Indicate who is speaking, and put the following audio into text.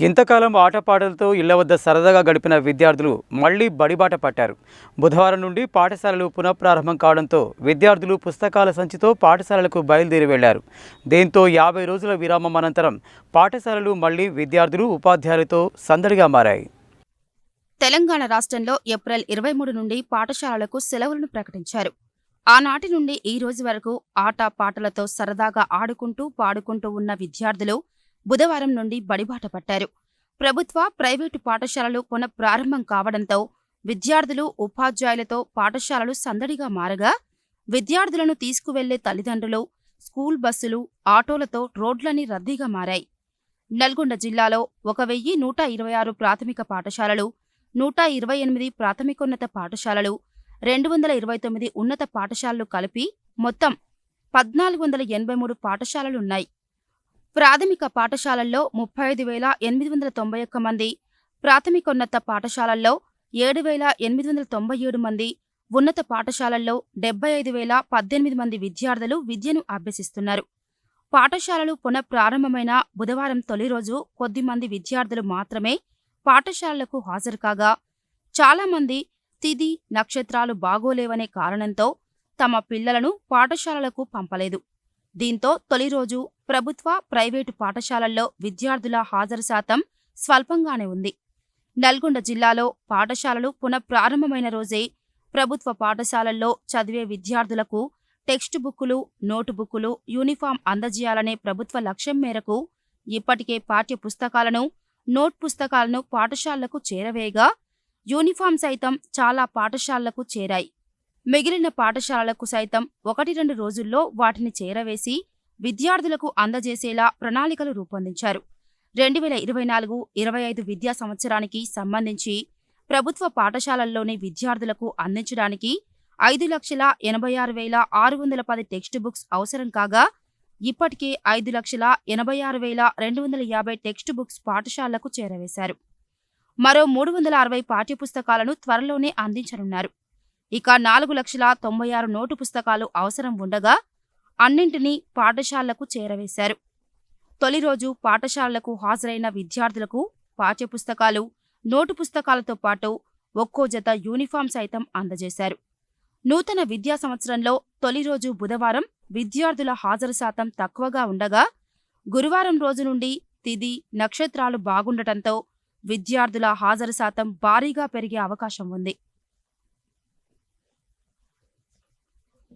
Speaker 1: ఇంతకాలం ఆటపాటలతో ఇళ్ళ వద్ద సరదాగా గడిపిన విద్యార్థులు మళ్ళీ బడిబాట పట్టారు. బుధవారం నుండి పాఠశాలలు పునఃప్రారంభం కావడంతో విద్యార్థులు పుస్తకాల సంచితో పాఠశాలలకు బయలుదేరి వెళ్ళారు. దీంతో యాభై రోజుల విరామం అనంతరం పాఠశాలలు మళ్ళీ విద్యార్థులు ఉపాధ్యాయులతో సందడిగా మారాయి.
Speaker 2: తెలంగాణ రాష్ట్రంలో ఏప్రిల్ ఇరవై మూడు నుండి పాఠశాలలకు సెలవులను ప్రకటించారు. ఆనాటి నుండి ఈ రోజు వరకు ఆట పాటలతో సరదాగా ఆడుకుంటూ పాడుకుంటూ ఉన్న విద్యార్థులు బుధవారం నుండి బడిబాట పట్టారు. ప్రభుత్వ ప్రైవేటు పాఠశాలలు పునఃప్రారంభం కావడంతో విద్యార్థులు ఉపాధ్యాయులతో పాఠశాలలు సందడిగా మారగా విద్యార్థులను తీసుకువెళ్ళే తల్లిదండ్రులు స్కూల్ బస్సులు ఆటోలతో రోడ్లన్నీ రద్దీగా మారాయి. నల్గొండ జిల్లాలో ఒక వెయ్యి నూట ఇరవై ఆరు ప్రాథమిక పాఠశాలలు నూట ఇరవై ఎనిమిది ప్రాథమికోన్నత పాఠశాలలు రెండు వందల ఇరవై తొమ్మిది ఉన్నత పాఠశాలలు కలిపి మొత్తం పద్నాలుగు వందల ఎనభై మూడు పాఠశాలలున్నాయి. ప్రాథమిక పాఠశాలల్లో ముప్పై ఐదు వేల ఎనిమిది వందల తొంభై ఒక్క మంది ప్రాథమికోన్నత పాఠశాలల్లో ఏడు వేల ఎనిమిది వందల తొంభై ఏడు మంది ఉన్నత పాఠశాలల్లో డెబ్బై ఐదు వేల పద్దెనిమిది మంది విద్యార్థులు విద్యను అభ్యసిస్తున్నారు. పాఠశాలలు పునఃప్రారంభమైన బుధవారం తొలి రోజు కొద్ది మంది విద్యార్థులు మాత్రమే పాఠశాలలకు హాజరు కాగా చాలామంది తిథి నక్షత్రాలు బాగోలేవనే కారణంతో తమ పిల్లలను పాఠశాలలకు పంపలేదు. దీంతో తొలి రోజు ప్రభుత్వ ప్రైవేటు పాఠశాలల్లో విద్యార్థుల హాజరు శాతం స్వల్పంగానే ఉంది. నల్గొండ జిల్లాలో పాఠశాలలు పునఃప్రారంభమైన రోజే ప్రభుత్వ పాఠశాలల్లో చదివే విద్యార్థులకు టెక్స్ట్ బుక్కులు నోటు బుక్కులు యూనిఫామ్ అందజేయాలనే ప్రభుత్వ లక్ష్యం మేరకు ఇప్పటికే పాఠ్య పుస్తకాలను నోట్ పుస్తకాలను పాఠశాలలకు చేరవేయగా యూనిఫామ్ సైతం చాలా పాఠశాలలకు చేరాయి. మిగిలిన పాఠశాలలకు సైతం ఒకటి రెండు రోజుల్లో వాటిని చేరవేసి విద్యార్థులకు అందజేసేలా ప్రణాళికలు రూపొందించారు. రెండు వేల ఇరవై నాలుగు ఇరవై ఐదు విద్యా సంవత్సరానికి సంబంధించి ప్రభుత్వ పాఠశాలల్లోని విద్యార్థులకు అందించడానికి ఐదు లక్షల ఎనభై ఆరు వేల ఆరు వందల పది టెక్స్ట్ బుక్స్ అవసరం కాగా ఇప్పటికే ఐదు లక్షల ఎనభై ఆరు వేల రెండు వందల యాభై టెక్స్ట్ బుక్స్ పాఠశాలలకు చేరవేశారు. మరో మూడు వందల అరవై పాఠ్యపుస్తకాలను త్వరలోనే అందించనున్నారు. ఇక నాలుగు లక్షల తొంభై ఆరు నోటు పుస్తకాలు అవసరం ఉండగా అన్నింటినీ పాఠశాలలకు చేరవేశారు. తొలి రోజు పాఠశాలలకు హాజరైన విద్యార్థులకు పాఠ్యపుస్తకాలు నోటు పుస్తకాలతో పాటు ఒక్కో జత యూనిఫామ్ సైతం అందజేశారు. నూతన విద్యా సంవత్సరంలో తొలి రోజు బుధవారం విద్యార్థుల హాజరు శాతం తక్కువగా ఉండగా గురువారం రోజు నుండి తిది నక్షత్రాలు బాగుండటంతో విద్యార్థుల హాజరు శాతం భారీగా పెరిగే అవకాశం ఉంది.